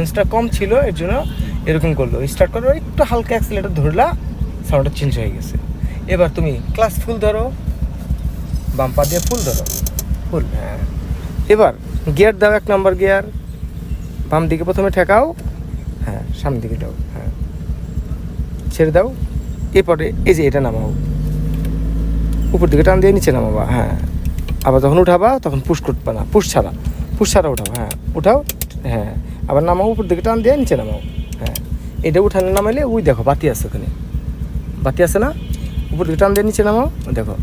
রেঞ্জটা কম ছিল, এর জন্য এরকম করল। স্টার্ট করো একটু হালকা অ্যাক্সিলেটার ধরলা সাউন্ডটা চেঞ্জ হয়ে গেছে। এবার তুমি ক্লাস ফুল ধরো, বাম দিয়ে ফুল ধরো। ফুল হ্যাঁ। এবার গিয়ার দাও এক নম্বর গিয়ার বাম দিকে প্রথমে ঠেকাও হ্যাঁ সামনের দিকে দাও হ্যাঁ। ছেড়ে দাও, এরপরে এই যে এটা নামাও। উপর দিকে টান দিয়ে নিচে নামাবা হ্যাঁ। আবার যখন উঠাবা, তখন পুশ করবা না পুশ ছাড়া পুশ ছাড়া উঠাও হ্যাঁ। উঠাও হ্যাঁ। আবার নামাও উপর দিকে টান দিয়ে নিচে নামাও। হ্যাঁ এটা উঠানে নামাইলে ওই দেখো বাতি আছে ওখানে। বাতি আছে না? উপর দিকে টান দিয়ে নিচে নামাও দেখো।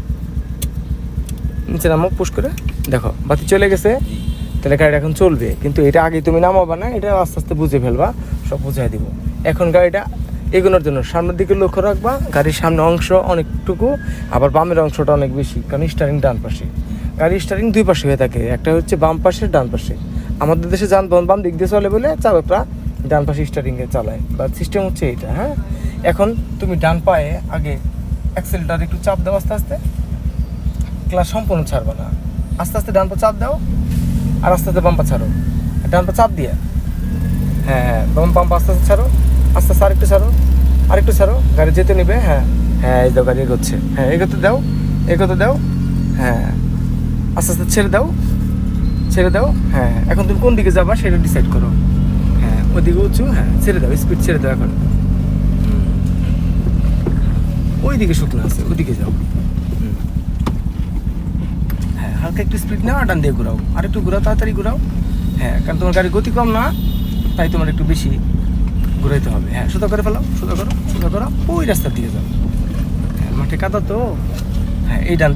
নিচে নামাও পুশ করে দেখো বাতি চলে গেছে। তাহলে গাড়িটা এখন চলবে। কিন্তু এটা আগে তুমি নামাবা না এটা আস্তে আস্তে বুঝে ফেলবা সব বুঝাই দিব। এখন গাড়িটা এগোনোর জন্য সামনের দিকে লক্ষ্য রাখবা গাড়ির সামনে অংশ অনেকটুকু আবার বামের অংশটা অনেক বেশি কারণ স্টারিং ডান পাশে। গাড়ির স্টারিং দুই পাশে হয়ে থাকে একটা হচ্ছে বাম পাশে ডান পাশে। আমাদের দেশে যানবাহন বাম দিক দিয়ে চলে বলে চালকরা ডান পাশে স্টারিংয়ে চালায়। বা সিস্টেম হচ্ছে এটা হ্যাঁ? এখন তুমি ডান পায়ে আগে অ্যাক্সেলটার একটু চাপ দাও আস্তে আস্তে ক্লাস সম্পূর্ণ ছাড়বে না। আস্তে আস্তে ডান পা চাপ দাও, আর আস্তে আস্তে বাম পা ছাড়ো। ডান পা চাপ দিয়ে হ্যাঁ হ্যাঁ বাম আস্তে আস্তে ছাড়ো, আস্তে আস্তে আরেকটু ছাড়ো আরেকটু ছাড়ো, গাড়ি যেতে নেবে হ্যাঁ। হ্যাঁ এই দাও, গাড়ি এগোচ্ছে। হ্যাঁ এগোতে দাও এগোতে দাও হ্যাঁ। আস্তে আস্তে ছেড়ে দাও ছেড়ে দাও হ্যাঁ এখন তুমি কোন দিকে যাবা সেটা ডিসাইড করো। হ্যাঁ ওদিকে উঁচু হ্যাঁ ছেড়ে দাও স্পিড ছেড়ে দাও এখন। হুম। ওই শুকনো আছে ওইদিকে যাও। হ্যাঁ হালকা একটু স্পিড নাও ডান দিয়ে ঘুরাও। আর একটু ঘুরাও, তাড়াতাড়ি ঘুরাও। হ্যাঁ কারণ তোমার গাড়ি গতি কম না, তাই তোমার একটু বেশি ঘুরাইতে হবে। হ্যাঁ সোজা করে ফেলো, সোজা করো সোজা করো, ওই রাস্তার দিকে যাও। হ্যাঁ মাঠে কাদা তো। হ্যাঁ এই ডান দিকে